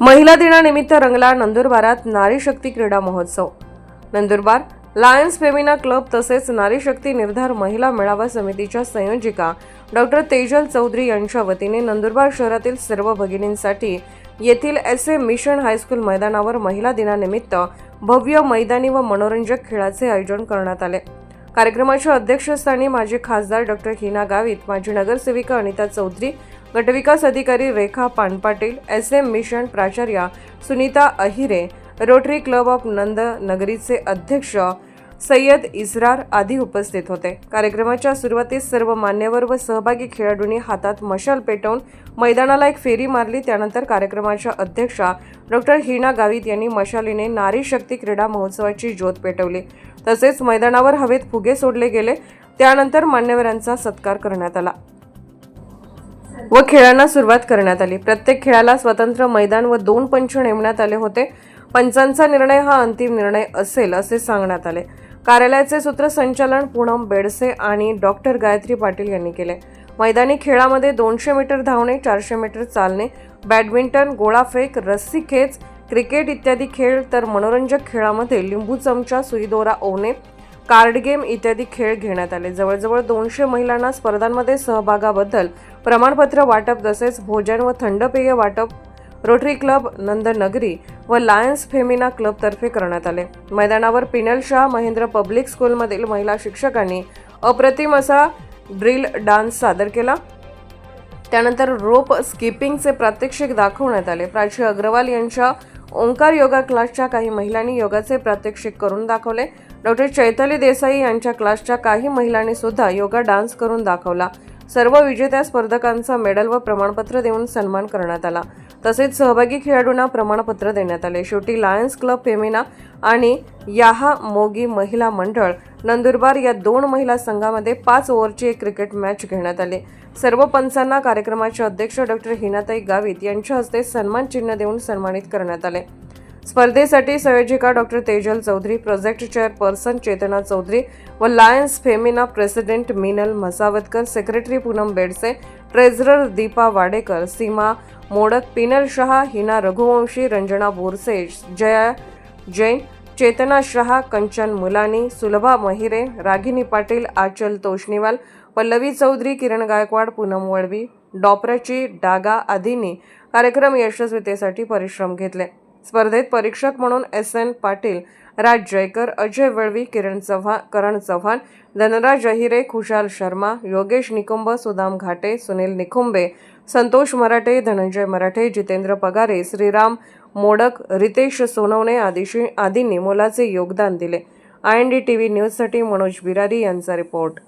महिला दिनानिमित्त रंगला नंदुरबारात नारी शक्ती क्रीडा महोत्सव. नंदुरबार लायन्स फेमिना क्लब तसेच नारी शक्ती निर्धार महिला मेळावा समितीच्या संयोजिका डॉक्टर तेजल चौधरी यांच्या वतीने नंदुरबार शहरातील सर्व भगिनींसाठी येथील एस ए मिशन हायस्कूल मैदानावर महिला दिनानिमित्त भव्य मैदानी व मनोरंजक खेळाचे आयोजन करण्यात आले. कार्यक्रमाच्या अध्यक्षस्थानी माजी खासदार डॉक्टर हिना गावित माजी नगरसेविका अनिता चौधरी गटविकास अधिकारी Rekha Panpatil S M mission प्राचार्या Sunita Ahire Rotary Club of Nand नगरीचे अध्यक्ष सय्यद इस्रार आदी उपस्थित होते. कार्यक्रमाच्या सुरुवातीस सर्व मान्यवर व सहभागी खेळाडूंनी हातात मशाल पेटवून मैदानाला एक फेरी मारली. त्यानंतर कार्यक्रमाच्या अध्यक्षा डॉक्टर हिना गावित यांनी मशालीने नारी शक्ती क्रीडा महोत्सवाची ज्योत पेटवली. तसेच मैदानावर हवेत फुगे सोडले गेले. त्यानंतर मान्यवरांचा सत्कार करण्यात आला. व खेळांना सुरुवात करण्यात आली. प्रत्येक खेळाला स्वतंत्र मैदान व दोन पंच नेमण्यात आले होते. पंचांचा निर्णय हा अंतिम निर्णय असेल असे सांगण्यात आले. कार्यालयाचे सूत्रसंचालन पूनम बेडसे आणि डॉक्टर गायत्री पाटील यांनी केले. मैदानी खेळामध्ये दोनशे मीटर धावणे चारशे मीटर चालणे बॅडमिंटन गोळाफेक रस्सी खेच क्रिकेट इत्यादी खेळ तर मनोरंजक खेळामध्ये लिंबू चमचा सुईदोरा ओवणे कार्ड गेम इत्यादी खेळ घेण्यात आले. जवळजवळ दोनशे महिलांना स्पर्धांमध्ये सहभागाबद्दल प्रमाणपत्र वाटप तसेच भोजन व थंड पेय वाटप रोटरी क्लब नंदनगरी व लायन्स फेमिना क्लबतर्फे करण्यात आले. मैदानावर पिनल शाह महेंद्र पब्लिक स्कूलमधील महिला शिक्षकांनी अप्रतिम असा ड्रिल डान्स सादर केला. त्यानंतर रोप स्किपिंगचे प्रात्यक्षिक दाखवण्यात आले. प्राची अग्रवाल यांच्या ओंकार योगा क्लासच्या काही महिलांनी योगाचे प्रात्यक्षिक करून दाखवले. डॉक्टर चैताली देसाई यांच्या क्लासच्या काही महिलांनी सुद्धा योगा डान्स करून दाखवला. सर्व विजेत्या स्पर्धकांचा मेडल व प्रमाणपत्र देऊन सन्मान करण्यात आला. तसेच सहभागी खेळाडूंना प्रमाणपत्र देण्यात आले. शेवटी लायन्स क्लब फेमिना आणि याहा मोगी महिला मंडळ नंदुरबार या दोन महिला संघामध्ये पाच ओव्हरची एक क्रिकेट मॅच घेण्यात आली. सर्व पंचांना कार्यक्रमाचे अध्यक्ष डॉक्टर हिनाताई गावित यांच्या हस्ते सन्मान चिन्ह देऊन सन्मानित करण्यात आले. स्पर्धेसाठी संयोजिका doctor Tejal Chaudhari project chairperson Chetana Chaudhari व Lions Femina president Minal Masavatkar secretary Poonam Bedse treasurer Deepa Wadekar Seema Modak Pinal Shah Hina Raghuvanshi Ranjana Borse Jaya Jain Chetana Shah Kanchan Mulani Sulabha Mahire Ragini Patil Aanchal Toshniwal Pallavi Chaudhari Kiran Gaikwad Poonam Valvi डॉपराची Daga आदींनी कार्यक्रम यशस्वीतेसाठी परिश्रम घेतले. स्पर्धेत परीक्षक म्हणून S N Patil Raj Jaykar Ajay Valvi Kiran Chavan Karan Chavan Dhanraj Ahire Khushal Sharma Yogesh Nikumb Sudam घाटे सुनील निकुंबे संतोष मराठे धनंजय मराठे जितेंद्र पगारे श्रीराम मोडक रितेश सोनवणे आदिशी आदींनी मोलाचे योगदान दिले. I N D T V न्यूजसाठी मनोज बिरारी यांचा रिपोर्ट.